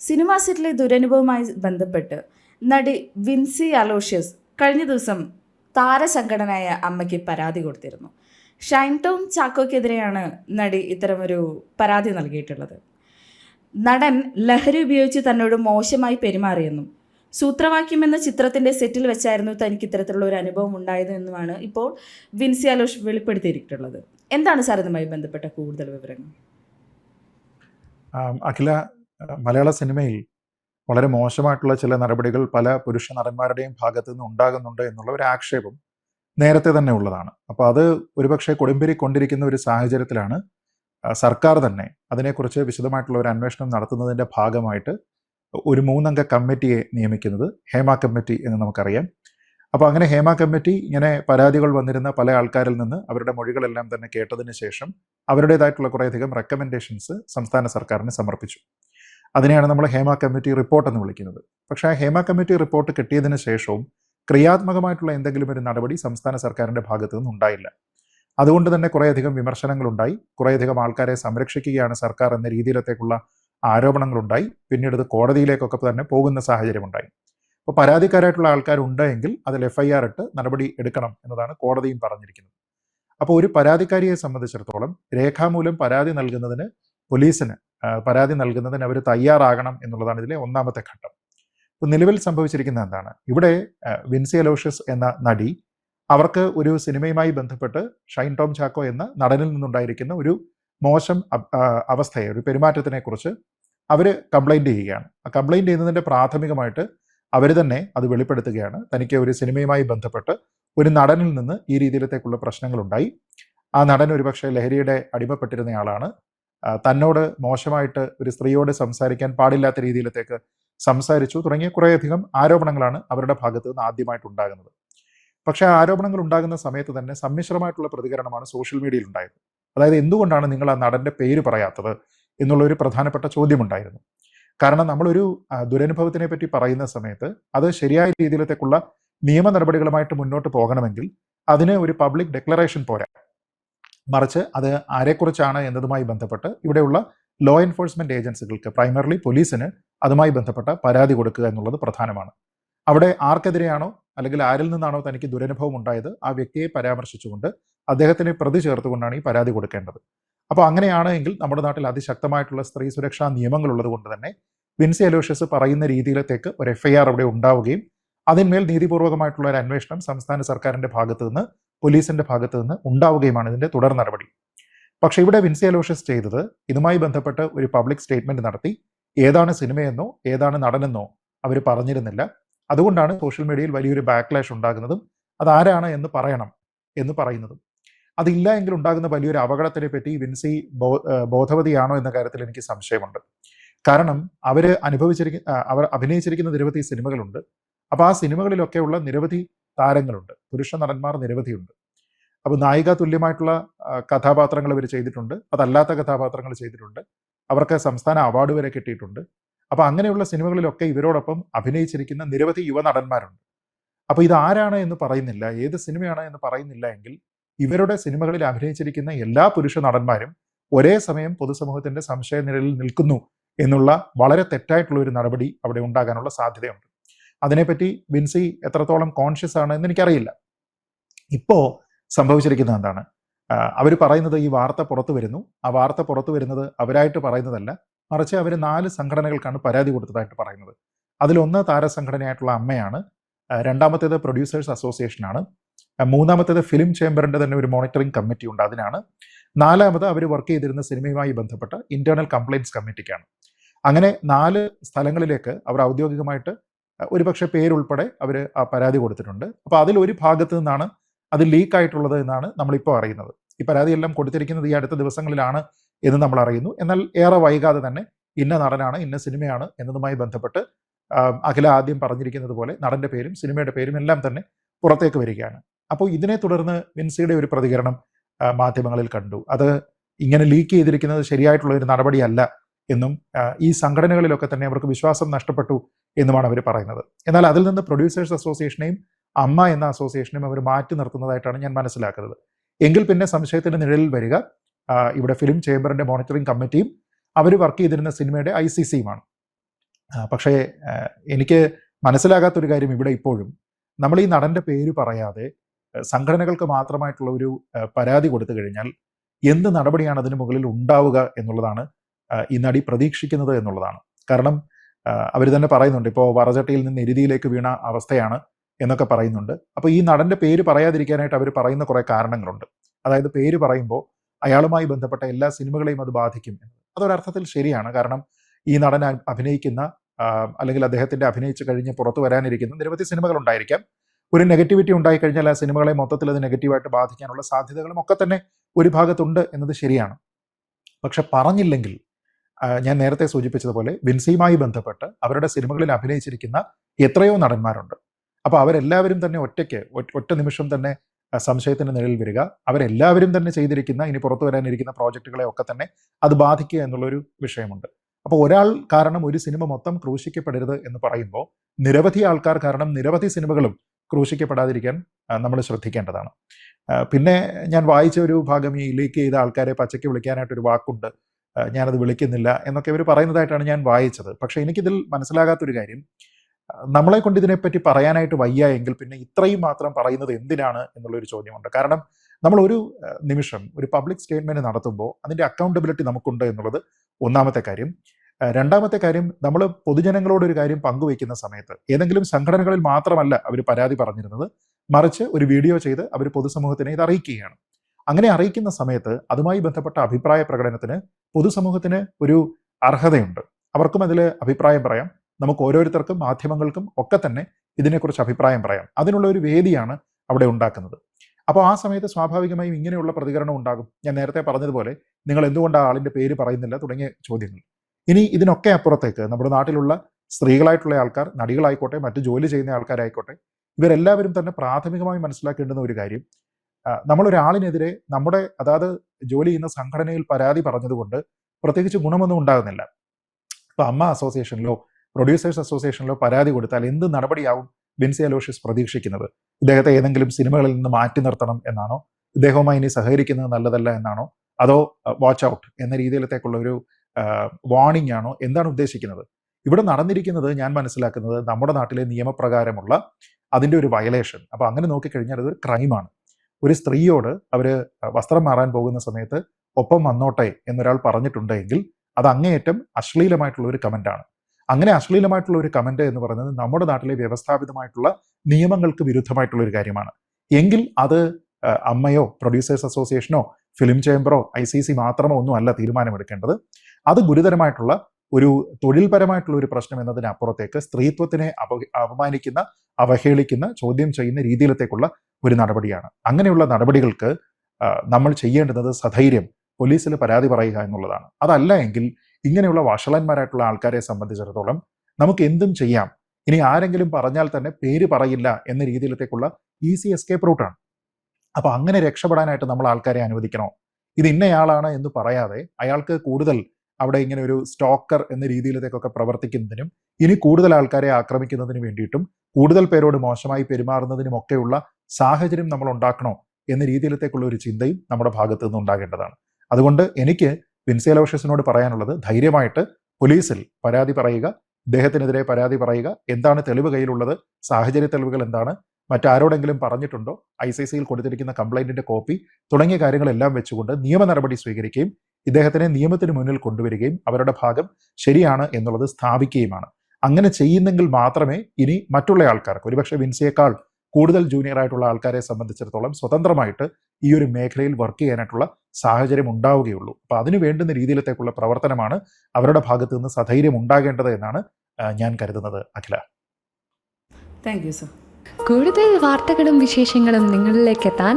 Cinema സെറ്റിലെ ദുരനുഭവവുമായി ബന്ധപ്പെട്ട് നടി വിൻസി അലോഷ്യസ് കഴിഞ്ഞ ദിവസം താരസംഘടനയായ അമ്മയ്ക്ക് പരാതി കൊടുത്തിരുന്നു. ഷൈൻ ടോം ചാക്കോക്കെതിരെയാണ് നടി ഇത്തരമൊരു പരാതി നൽകിയിട്ടുള്ളത്. നടൻ ലഹരി ഉപയോഗിച്ച് തന്നോട് മോശമായി പെരുമാറിയെന്നും സൂത്രവാക്യം എന്ന ചിത്രത്തിന്റെ സെറ്റിൽ വെച്ചായിരുന്നു തനിക്ക് ഇത്തരത്തിലുള്ള ഒരു അനുഭവം ഉണ്ടായതെന്നുമാണ് ഇപ്പോൾ വിൻസി അലോഷ് വെളിപ്പെടുത്തിയിട്ടുള്ളത്. എന്താണ് സാർ ഇതുമായി ബന്ധപ്പെട്ട കൂടുതൽ വിവരങ്ങൾ? അഖില മലയാള സിനിമയിൽ വളരെ മോശമായിട്ടുള്ള ചില നടപടികൾ പല പുരുഷ നടന്മാരുടെയും ഭാഗത്തു നിന്ന് ഉണ്ടാകുന്നുണ്ട് എന്നുള്ള ഒരു ആക്ഷേപം നേരത്തെ തന്നെ ഉള്ളതാണ്. അപ്പോൾ അത് ഒരുപക്ഷെ കൊടുമ്പിരി കൊണ്ടിരിക്കുന്ന ഒരു സാഹചര്യത്തിലാണ് സർക്കാർ തന്നെ അതിനെക്കുറിച്ച് വിശദമായിട്ടുള്ള ഒരു അന്വേഷണം നടത്തുന്നതിന്റെ ഭാഗമായിട്ട് ഒരു മൂന്നംഗ കമ്മിറ്റിയെ നിയമിക്കുന്നത് ഹേമ കമ്മിറ്റി എന്ന് നമുക്കറിയാം. അപ്പോൾ അങ്ങനെ ഹേമ കമ്മിറ്റി ഇങ്ങനെ പരാതികൾ വന്നിരുന്ന പല ആൾക്കാരിൽ നിന്ന് അവരുടെ മൊഴികളെല്ലാം തന്നെ കേട്ടതിന് ശേഷം അവരുടേതായിട്ടുള്ള കുറേയധികം റെക്കമെൻഡേഷൻസ് സംസ്ഥാന സർക്കാരിന് സമർപ്പിച്ചു. അതിനെയാണ് നമ്മൾ ഹേമ കമ്മിറ്റി റിപ്പോർട്ട് എന്ന് വിളിക്കുന്നത്. പക്ഷേ ആ ഹേമ കമ്മിറ്റി റിപ്പോർട്ട് കിട്ടിയതിന് ശേഷവും ക്രിയാത്മകമായിട്ടുള്ള എന്തെങ്കിലും ഒരു നടപടി സംസ്ഥാന സർക്കാരിന്റെ ഭാഗത്തു നിന്ന് ഉണ്ടായില്ല അതുകൊണ്ട് തന്നെ കുറേയധികം വിമർശനങ്ങളുണ്ടായി. കുറേയധികം ആൾക്കാരെ സംരക്ഷിക്കുകയാണ് സർക്കാർ എന്ന രീതിയിലത്തേക്കുള്ള ആരോപണങ്ങളുണ്ടായി. പിന്നീട് ഇത് കോടതിയിലേക്കൊക്കെ തന്നെ പോകുന്ന സാഹചര്യമുണ്ടായി. അപ്പോൾ പരാതിക്കാരായിട്ടുള്ള ആൾക്കാരുണ്ട് എങ്കിൽ അതിൽ എഫ് ഐ ആർ ഇട്ട് നടപടി എടുക്കണം എന്നതാണ് കോടതിയും പറഞ്ഞിരിക്കുന്നത്. അപ്പോൾ ഒരു പരാതിക്കാരിയെ സംബന്ധിച്ചിടത്തോളം രേഖാമൂലം പരാതി നൽകുന്നതിന് പോലീസിന് പരാതി നൽകുന്നതിന് അവർ തയ്യാറാകണം എന്നുള്ളതാണ് ഇതിലെ ഒന്നാമത്തെ ഘട്ടം. ഇപ്പോൾ നിലവിൽ സംഭവിച്ചിരിക്കുന്ന എന്താണ്? ഇവിടെ വിൻസി അലോഷ്യസ് എന്ന നടി അവർക്ക് ഒരു സിനിമയുമായി ബന്ധപ്പെട്ട് ഷൈൻ ടോം ചാക്കോ എന്ന നടനിൽ നിന്നുണ്ടായിരിക്കുന്ന ഒരു മോശം അവസ്ഥയെ ഒരു പെരുമാറ്റത്തിനെ കുറിച്ച് അവർ കംപ്ലൈന്റ് ചെയ്യുകയാണ്. ആ കംപ്ലൈന്റ് ചെയ്യുന്നതിന്റെ പ്രാഥമികമായിട്ട് അവർ തന്നെ അത് വെളിപ്പെടുത്തുകയാണ്. തനിക്ക് ഒരു സിനിമയുമായി ബന്ധപ്പെട്ട് ഒരു നടനിൽ നിന്ന് ഈ രീതിയിലത്തേക്കുള്ള പ്രശ്നങ്ങളുണ്ടായി. ആ നടൻ ഒരുപക്ഷെ ലഹരിയുടെ അടിമപ്പെട്ടിരുന്നയാളാണ് തന്നോട് മോശമായിട്ട് ഒരു സ്ത്രീയോട് സംസാരിക്കാൻ പാടില്ലാത്ത രീതിയിലത്തേക്ക് സംസാരിച്ചു. തുടങ്ങിയ കുറേയധികം ആരോപണങ്ങളാണ് അവരുടെ ഭാഗത്ത് നിന്ന് ആദ്യമായിട്ട് ഉണ്ടാകുന്നത് പക്ഷേ ആ ആരോപണങ്ങൾ ഉണ്ടാകുന്ന സമയത്ത് തന്നെ സമ്മിശ്രമായിട്ടുള്ള പ്രതികരണമാണ് സോഷ്യൽ മീഡിയയിൽ ഉണ്ടായത് അതായത് എന്തുകൊണ്ടാണ് നിങ്ങൾ ആ നടന്റെ പേര് പറയാത്തത് എന്നുള്ള ഒരു പ്രധാനപ്പെട്ട ചോദ്യമുണ്ടായിരുന്നു. കാരണം നമ്മളൊരു ദുരനുഭവത്തിനെ പറ്റി പറയുന്ന സമയത്ത് അത് ശരിയായ രീതിയിലത്തേക്കുള്ള നിയമ നടപടികളുമായിട്ട് മുന്നോട്ട് പോകണമെങ്കിൽ അതിന് ഒരു പബ്ലിക് ഡെക്ലറേഷൻ പോരാ. മറിച്ച് അത് ആരെക്കുറിച്ചാണ് എന്നതുമായി ബന്ധപ്പെട്ട് ഇവിടെയുള്ള ലോ എൻഫോഴ്സ്മെന്റ് ഏജൻസികൾക്ക് പ്രൈമറിലി പോലീസിന് അതുമായി ബന്ധപ്പെട്ട പരാതി കൊടുക്കുക എന്നുള്ളത് പ്രധാനമാണ്. അവിടെ ആർക്കെതിരെയാണോ അല്ലെങ്കിൽ ആരിൽ നിന്നാണോ തനിക്ക് ദുരനുഭവം ഉണ്ടായത് ആ വ്യക്തിയെ പരാമർശിച്ചുകൊണ്ട് അദ്ദേഹത്തിനെ പ്രതി ചേർത്തുകൊണ്ടാണ് ഈ പരാതി കൊടുക്കേണ്ടത്. അപ്പോൾ അങ്ങനെയാണ് എങ്കിൽ നമ്മുടെ നാട്ടിൽ അതിശക്തമായിട്ടുള്ള സ്ത്രീ സുരക്ഷാ നിയമങ്ങളുള്ളത് കൊണ്ട് തന്നെ വിൻസി അലോഷ്യസ് പറയുന്ന രീതിയിലത്തേക്ക് ഒരു എഫ് ഐ ആർ അവിടെ ഉണ്ടാവുകയും അതിന്മേൽ നീതിപൂർവകമായിട്ടുള്ള ഒരു അന്വേഷണം സംസ്ഥാന സർക്കാരിന്റെ ഭാഗത്തു നിന്ന് പോലീസിന്റെ ഭാഗത്ത് നിന്ന് ഉണ്ടാവുകയുമാണ് ഇതിന്റെ തുടർ നടപടി. പക്ഷേ ഇവിടെ വിൻസി അലോഷ്യസ് ചെയ്തത് ഇതുമായി ബന്ധപ്പെട്ട് ഒരു പബ്ലിക് സ്റ്റേറ്റ്മെന്റ് നടത്തി. ഏതാണ് സിനിമയെന്നോ ഏതാണ് നടനെന്നോ അവർ പറഞ്ഞിരുന്നില്ല. അതുകൊണ്ടാണ് സോഷ്യൽ മീഡിയയിൽ വലിയൊരു ബാക്ക്ലാഷ് ഉണ്ടാകുന്നതും അതാരാണ് എന്ന് പറയണം എന്ന് പറയുന്നതും. അതില്ല എങ്കിൽ ഉണ്ടാകുന്ന വലിയൊരു അപകടത്തിനെ പറ്റി വിൻസി ബോ ബോധവതിയാണോ എന്ന കാര്യത്തിൽ എനിക്ക് സംശയമുണ്ട്. കാരണം അവർ അനുഭവിച്ചിരിക്കുന്ന അവർ അഭിനയിച്ചിരിക്കുന്ന നിരവധി സിനിമകളുണ്ട്. അപ്പോൾ ആ സിനിമകളിലൊക്കെയുള്ള നിരവധി താരങ്ങളുണ്ട്. പുരുഷ നടന്മാർ നിരവധിയുണ്ട്. അപ്പോൾ നായിക തുല്യമായിട്ടുള്ള കഥാപാത്രങ്ങൾ ഇവർ ചെയ്തിട്ടുണ്ട്. അതല്ലാത്ത കഥാപാത്രങ്ങൾ ചെയ്തിട്ടുണ്ട്. അവർക്ക് സംസ്ഥാന അവാർഡ് വരെ കിട്ടിയിട്ടുണ്ട്. അപ്പോൾ അങ്ങനെയുള്ള സിനിമകളിലൊക്കെ ഇവരോടൊപ്പം അഭിനയിച്ചിരിക്കുന്ന നിരവധി യുവ നടന്മാരുണ്ട്. അപ്പോൾ ഇത് ആരാണ് എന്ന് പറയുന്നില്ല. ഏത് സിനിമയാണ് എന്ന് പറയുന്നില്ല എങ്കിൽ ഇവരുടെ സിനിമകളിൽ അഭിനയിച്ചിരിക്കുന്ന എല്ലാ പുരുഷ നടന്മാരും ഒരേ സമയം പൊതുസമൂഹത്തിന്റെ സംശയ നിൽക്കുന്നു എന്നുള്ള വളരെ തെറ്റായിട്ടുള്ള ഒരു നടപടി അവിടെ ഉണ്ടാകാനുള്ള സാധ്യതയുണ്ട്. അതിനെപ്പറ്റി ബിൻസി എത്രത്തോളം കോൺഷ്യസ് ആണ് എന്ന് എനിക്കറിയില്ല. ഇപ്പോൾ സംഭവിച്ചിരിക്കുന്നത് എന്താണ്? അവർ പറയുന്നത് ഈ വാർത്ത പുറത്തു വരുന്നു. ആ വാർത്ത പുറത്തു വരുന്നത് അവരായിട്ട് പറയുന്നതല്ല. മറിച്ച് അവർ നാല് സംഘടനകൾക്കാണ് പരാതി കൊടുത്തതായിട്ട് പറയുന്നത്. അതിലൊന്ന് താരസംഘടനയായിട്ടുള്ള അമ്മയാണ്. രണ്ടാമത്തേത് പ്രൊഡ്യൂസേഴ്സ് അസോസിയേഷനാണ് മൂന്നാമത്തേത് ഫിലിം ചേംബറിന്റെ തന്നെ ഒരു മോണിറ്ററിംഗ് കമ്മിറ്റി ഉണ്ട് അതിനാണ്. നാലാമത് അവർ വർക്ക് ചെയ്തിരുന്ന സിനിമയുമായി ബന്ധപ്പെട്ട ഇന്റേണൽ കംപ്ലയിൻസ് കമ്മിറ്റിക്കാണ് അങ്ങനെ നാല് സ്ഥലങ്ങളിലേക്ക് അവർ ഔദ്യോഗികമായിട്ട് ഒരുപക്ഷെ പേരുൾപ്പെടെ അവർ ആ പരാതി കൊടുത്തിട്ടുണ്ട്. അപ്പോൾ അതിൽ ഒരു ഭാഗത്ത് നിന്നാണ് അത് ലീക്ക് ആയിട്ടുള്ളത് എന്നാണ് നമ്മളിപ്പോൾ അറിയുന്നത്. ഈ പരാതിയെല്ലാം കൊടുത്തിരിക്കുന്നത് ഈ അടുത്ത ദിവസങ്ങളിലാണ് എന്ന് നമ്മൾ അറിയുന്നു. എന്നാൽ ഏറെ വൈകാതെ തന്നെ ഇന്ന നടനാണ് ഇന്ന സിനിമയാണ് എന്നതുമായി ബന്ധപ്പെട്ട് അഖില ആദ്യം പറഞ്ഞിരിക്കുന്നത് പോലെ നടന്റെ പേരും സിനിമയുടെ പേരും എല്ലാം തന്നെ പുറത്തേക്ക് വരികയാണ്. അപ്പോൾ ഇതിനെ തുടർന്ന് വിൻസിയുടെ ഒരു പ്രതികരണം മാധ്യമങ്ങളിൽ കണ്ടു. അത് ഇങ്ങനെ ലീക്ക് ചെയ്തിരിക്കുന്നത് ശരിയായിട്ടുള്ള ഒരു നടപടിയല്ല എന്നും ഈ സംഘടനകളിലൊക്കെ തന്നെ അവർക്ക് വിശ്വാസം നഷ്ടപ്പെട്ടു എന്നുമാണ് അവർ പറയുന്നത്. എന്നാൽ അതിൽ നിന്ന് പ്രൊഡ്യൂസേഴ്സ് അസോസിയേഷനെയും അമ്മ എന്ന അസോസിയേഷനെയും അവർ മാറ്റി നിർത്തുന്നതായിട്ടാണ് ഞാൻ മനസ്സിലാക്കുന്നത്. എങ്കിൽ പിന്നെ സംശയത്തിന്റെ നിഴലിൽ വരിക. ഇവിടെ ഫിലിം ചേംബറിന്റെ മോണിറ്ററിംഗ് കമ്മിറ്റിയും അവർ വർക്ക് ചെയ്തിരുന്ന സിനിമയുടെ ഐ സി സിയുമാണ് പക്ഷേ എനിക്ക് മനസ്സിലാകാത്തൊരു കാര്യം ഇവിടെ ഇപ്പോഴും. നമ്മൾ ഈ നടന്റെ പേര് പറയാതെ സംഘടനകൾക്ക് മാത്രമായിട്ടുള്ള ഒരു പരാതി കൊടുത്തു കഴിഞ്ഞാൽ എന്ത് നടപടിയാണ് അതിന് മുകളിൽ ഉണ്ടാവുക എന്നുള്ളതാണ് ഈ നടി പ്രതീക്ഷിക്കുന്നത് എന്നുള്ളതാണ്. കാരണം അവർ തന്നെ പറയുന്നുണ്ട്. ഇപ്പോൾ വറചട്ടിയിൽ നിന്ന് എരുതിയിലേക്ക് വീണ അവസ്ഥയാണ് എന്നൊക്കെ പറയുന്നുണ്ട്. അപ്പോൾ ഈ നടന്റെ പേര് പറയാതിരിക്കാനായിട്ട് അവർ പറയുന്ന കുറേ കാരണങ്ങളുണ്ട്. അതായത് പേര് പറയുമ്പോൾ അയാളുമായി ബന്ധപ്പെട്ട എല്ലാ സിനിമകളെയും അത് ബാധിക്കും അതൊരർത്ഥത്തിൽ ശരിയാണ്. കാരണം ഈ നടൻ അഭിനയിക്കുന്ന അല്ലെങ്കിൽ അദ്ദേഹത്തിന്റെ അഭിനയിച്ച് കഴിഞ്ഞ് പുറത്തു വരാനിരിക്കുന്ന നിരവധി സിനിമകൾ ഉണ്ടായിരിക്കാം. ഒരു നെഗറ്റിവിറ്റി ഉണ്ടായിക്കഴിഞ്ഞാൽ ആ സിനിമകളെ മൊത്തത്തിൽ അത് നെഗറ്റീവായിട്ട് ബാധിക്കാനുള്ള സാധ്യതകളും ഒക്കെ തന്നെ ഒരു ഭാഗത്തുണ്ട് എന്നത് ശരിയാണ്. പക്ഷെ പറഞ്ഞില്ലെങ്കിൽ ഞാൻ നേരത്തെ സൂചിപ്പിച്ചതുപോലെ വിൻസിയുമായി ബന്ധപ്പെട്ട് അവരുടെ സിനിമകളിൽ അഭിനയിച്ചിരിക്കുന്ന എത്രയോ നടന്മാരുണ്ട്. അപ്പോൾ അവരെല്ലാവരും തന്നെ ഒറ്റയ്ക്ക് ഒറ്റ- നിമിഷം തന്നെ സംശയത്തിന് നിഴലിൽ വരിക. അവരെല്ലാവരും തന്നെ ചെയ്തിരിക്കുന്ന ഇനി പുറത്തു വരാനിരിക്കുന്ന പ്രോജക്റ്റുകളെ ഒക്കെ തന്നെ അത് ബാധിക്കുക എന്നുള്ളൊരു വിഷയമുണ്ട്. അപ്പോൾ ഒരാൾ കാരണം ഒരു സിനിമ മൊത്തം ക്രൂശിക്കപ്പെടരുത് എന്ന് പറയുമ്പോൾ നിരവധി ആൾക്കാർ കാരണം നിരവധി സിനിമകളും ക്രൂശിക്കപ്പെടാതിരിക്കാൻ നമ്മൾ ശ്രദ്ധിക്കേണ്ടതാണ്. പിന്നെ ഞാൻ വായിച്ച ഒരു ഭാഗം ഈ ലീക്ക് ചെയ്ത ആൾക്കാരെ പച്ചയ്ക്ക് വിളിക്കാനായിട്ടൊരു വാക്കുണ്ട്. ആ, ഞാനത് വിളിക്കുന്നില്ല എന്നൊക്കെ ഇവർ പറയുന്നതായിട്ടാണ് ഞാൻ വായിച്ചത്. പക്ഷേ എനിക്കിതിൽ മനസ്സിലാകാത്തൊരു കാര്യം നമ്മളെ കൊണ്ട് ഇതിനെപ്പറ്റി പറയാനായിട്ട് വയ്യ എങ്കിൽ പിന്നെ ഇത്രയും മാത്രം പറയുന്നത് എന്തിനാണ് എന്നുള്ളൊരു ചോദ്യമുണ്ട്. കാരണം നമ്മൾ ഒരു നിമിഷം ഒരു പബ്ലിക് സ്റ്റേറ്റ്മെന്റ് നടത്തുമ്പോൾ അതിന്റെ അക്കൗണ്ടബിലിറ്റി നമുക്കുണ്ട് എന്നുള്ളത് ഒന്നാമത്തെ കാര്യം. രണ്ടാമത്തെ കാര്യം നമ്മൾ പൊതുജനങ്ങളോട് ഒരു കാര്യം പങ്കുവയ്ക്കുന്ന സമയത്ത് ഏതെങ്കിലും സംഘടനകളിൽ മാത്രമല്ല അവർ പരാതി പറഞ്ഞിരുന്നത് മറിച്ച് ഒരു വീഡിയോ ചെയ്ത് അവർ പൊതുസമൂഹത്തിനെ ഇത് അറിയിക്കുകയാണ്. അങ്ങനെ അറിയിക്കുന്ന സമയത്ത് അതുമായി ബന്ധപ്പെട്ട അഭിപ്രായ പ്രകടനത്തിന് പൊതുസമൂഹത്തിന് ഒരു അർഹതയുണ്ട്. അവർക്കും അതിൽ അഭിപ്രായം പറയാം. നമുക്ക് ഓരോരുത്തർക്കും മാധ്യമങ്ങൾക്കും ഒക്കെ തന്നെ ഇതിനെക്കുറിച്ച് അഭിപ്രായം പറയാം. അതിനുള്ള ഒരു വേദിയാണ് അവിടെ ഉണ്ടാക്കുന്നത്. അപ്പോൾ ആ സമയത്ത് സ്വാഭാവികമായും ഇങ്ങനെയുള്ള പ്രതികരണം ഉണ്ടാകും. ഞാൻ നേരത്തെ പറഞ്ഞതുപോലെ നിങ്ങൾ എന്തുകൊണ്ട് ആ ആളിന്റെ പേര് പറയുന്നില്ല തുടങ്ങിയ ചോദ്യങ്ങൾ. ഇനി ഇതിനൊക്കെ അപ്പുറത്തേക്ക് നമ്മുടെ നാട്ടിലുള്ള സ്ത്രീകളായിട്ടുള്ള ആൾക്കാർ നടികളായിക്കോട്ടെ മറ്റു ജോലി ചെയ്യുന്ന ആൾക്കാരായിക്കോട്ടെ ഇവരെല്ലാവരും തന്നെ പ്രാഥമികമായി മനസ്സിലാക്കേണ്ടുന്ന ഒരു കാര്യം നമ്മളൊരാളിനെതിരെ നമ്മുടെ അതായത് ജോലി ചെയ്യുന്ന സംഘടനയിൽ പരാതി പറഞ്ഞതുകൊണ്ട് പ്രത്യേകിച്ച് ഗുണമൊന്നും ഉണ്ടാകുന്നില്ല. ഇപ്പൊ അമ്മ അസോസിയേഷനിലോ പ്രൊഡ്യൂസേഴ്സ് അസോസിയേഷനിലോ പരാതി കൊടുത്താൽ എന്ത് നടപടിയാവും ബിൻസി അലോഷ്യസ് പ്രതീക്ഷിക്കുന്നത്? ഇദ്ദേഹത്തെ ഏതെങ്കിലും സിനിമകളിൽ നിന്ന് മാറ്റി നിർത്തണം എന്നാണോ? ഇദ്ദേഹവുമായി ഇനി സഹകരിക്കുന്നത് നല്ലതല്ല എന്നാണോ? അതോ വാച്ച് ഔട്ട് എന്ന രീതിയിലത്തേക്കുള്ള ഒരു വാണിംഗ് ആണോ? എന്താണ് ഉദ്ദേശിക്കുന്നത്? ഇവിടെ നടന്നിരിക്കുന്നത് ഞാൻ മനസ്സിലാക്കുന്നത് നമ്മുടെ നാട്ടിലെ നിയമപ്രകാരമുള്ള അതിന്റെ ഒരു വയലേഷൻ അപ്പൊ അങ്ങനെ നോക്കിക്കഴിഞ്ഞാൽ അതൊരു ക്രൈമാണ് ഒരു സ്ത്രീയോട് അവർ വസ്ത്രം മാറാൻ പോകുന്ന സമയത്ത് ഒപ്പം വന്നോട്ടെ എന്നൊരാൾ പറഞ്ഞിട്ടുണ്ടെങ്കിൽ അത് അങ്ങേയറ്റം അശ്ലീലമായിട്ടുള്ള ഒരു കമന്റാണ് അങ്ങനെ അശ്ലീലമായിട്ടുള്ള ഒരു കമന്റ് എന്ന് പറയുന്നത് നമ്മുടെ നാട്ടിലെ വ്യവസ്ഥാപിതമായിട്ടുള്ള നിയമങ്ങൾക്ക് വിരുദ്ധമായിട്ടുള്ള ഒരു കാര്യമാണ്. എങ്കിൽ അത് അമ്മയോ പ്രൊഡ്യൂസേഴ്സ് അസോസിയേഷനോ ഫിലിം ചേംബറോ ഐ സി സി മാത്രമോ ഒന്നും അല്ല തീരുമാനമെടുക്കേണ്ടത്. അത് ഗുരുതരമായിട്ടുള്ള ഒരു തൊഴിൽപരമായിട്ടുള്ള ഒരു പ്രശ്നം എന്നതിനപ്പുറത്തേക്ക് സ്ത്രീത്വത്തിനെ അപ അപമാനിക്കുന്ന അവഹേളിക്കുന്ന ചോദ്യം ചെയ്യുന്ന രീതിയിലത്തേക്കുള്ള ഒരു നടപടിയാണ്. അങ്ങനെയുള്ള നടപടികൾക്ക് നമ്മൾ ചെയ്യേണ്ടുന്നത് സധൈര്യം പോലീസിൽ പരാതി പറയുക എന്നുള്ളതാണ്. അതല്ല എങ്കിൽ ഇങ്ങനെയുള്ള വഷളന്മാരായിട്ടുള്ള ആൾക്കാരെ സംബന്ധിച്ചിടത്തോളം നമുക്ക് എന്തും ചെയ്യാം. ഇനി ആരെങ്കിലും പറഞ്ഞാൽ തന്നെ പേര് പറയില്ല എന്ന രീതിയിലത്തേക്കുള്ള ഈസി എസ്കേപ്പ് റൂട്ടാണ്. അപ്പോൾ അങ്ങനെ രക്ഷപ്പെടാനായിട്ട് നമ്മൾ ആൾക്കാരെ അനുവദിക്കണോ? ഇത് ഇന്നയാളാണ് എന്ന് പറയാതെ അയാൾക്ക് കൂടുതൽ അവിടെ ഇങ്ങനെ ഒരു സ്റ്റോക്കർ എന്ന രീതിയിലേക്കൊക്കെ പ്രവർത്തിക്കുന്നതിനും ഇനി കൂടുതൽ ആൾക്കാരെ ആക്രമിക്കുന്നതിന് വേണ്ടിയിട്ടും കൂടുതൽ പേരോട് മോശമായി പെരുമാറുന്നതിനും ഒക്കെയുള്ള സാഹചര്യം നമ്മൾ ഉണ്ടാക്കണോ എന്ന രീതിയിലത്തേക്കുള്ള ഒരു ചിന്തയും നമ്മുടെ ഭാഗത്ത് നിന്ന് ഉണ്ടാകേണ്ടതാണ്. അതുകൊണ്ട് എനിക്ക് വിൻസി അലോഷ്യസിനോട് പറയാനുള്ളത് ധൈര്യമായിട്ട് പോലീസിൽ പരാതി പറയുക ഇദ്ദേഹത്തിനെതിരെ പരാതി പറയുക എന്താണ് തെളിവ് കയ്യിലുള്ളത് സാഹചര്യ തെളിവുകൾ എന്താണ് മറ്റാരോടെങ്കിലും പറഞ്ഞിട്ടുണ്ടോ ഐ സി സിയിൽ കൊടുത്തിരിക്കുന്ന കംപ്ലൈന്റിന്റെ കോപ്പി തുടങ്ങിയ കാര്യങ്ങളെല്ലാം വെച്ചുകൊണ്ട് നിയമ നടപടി സ്വീകരിക്കുകയും ഇദ്ദേഹത്തിനെ നിയമത്തിന് മുന്നിൽ കൊണ്ടുവരികയും അവരുടെ ഭാഗം ശരിയാണ് എന്നുള്ളത് സ്ഥാപിക്കുകയുമാണ്. അങ്ങനെ ചെയ്യുന്നെങ്കിൽ മാത്രമേ ഇനി മറ്റുള്ള ആൾക്കാർക്ക് ഒരുപക്ഷെ വിൻസിയേക്കാൾ കൂടുതൽ ജൂനിയർ ആയിട്ടുള്ള ആൾക്കാരെ സംബന്ധിച്ചിടത്തോളം സ്വതന്ത്രമായിട്ട് ഈ ഒരു മേഖലയിൽ വർക്ക് ചെയ്യാനായിട്ടുള്ള സാഹചര്യം ഉണ്ടാവുകയുള്ളൂ. അപ്പൊ അതിനു വേണ്ടുന്ന രീതിയിലത്തേക്കുള്ള പ്രവർത്തനമാണ് അവരുടെ ഭാഗത്ത് നിന്ന് സധൈര്യം ഉണ്ടാകേണ്ടത് എന്നാണ് ഞാൻ കരുതുന്നത്. അഖില. താങ്ക് യു സർ കൂടുതൽ വാർത്തകളും വിശേഷങ്ങളും നിങ്ങളിലേക്ക് എത്താൻ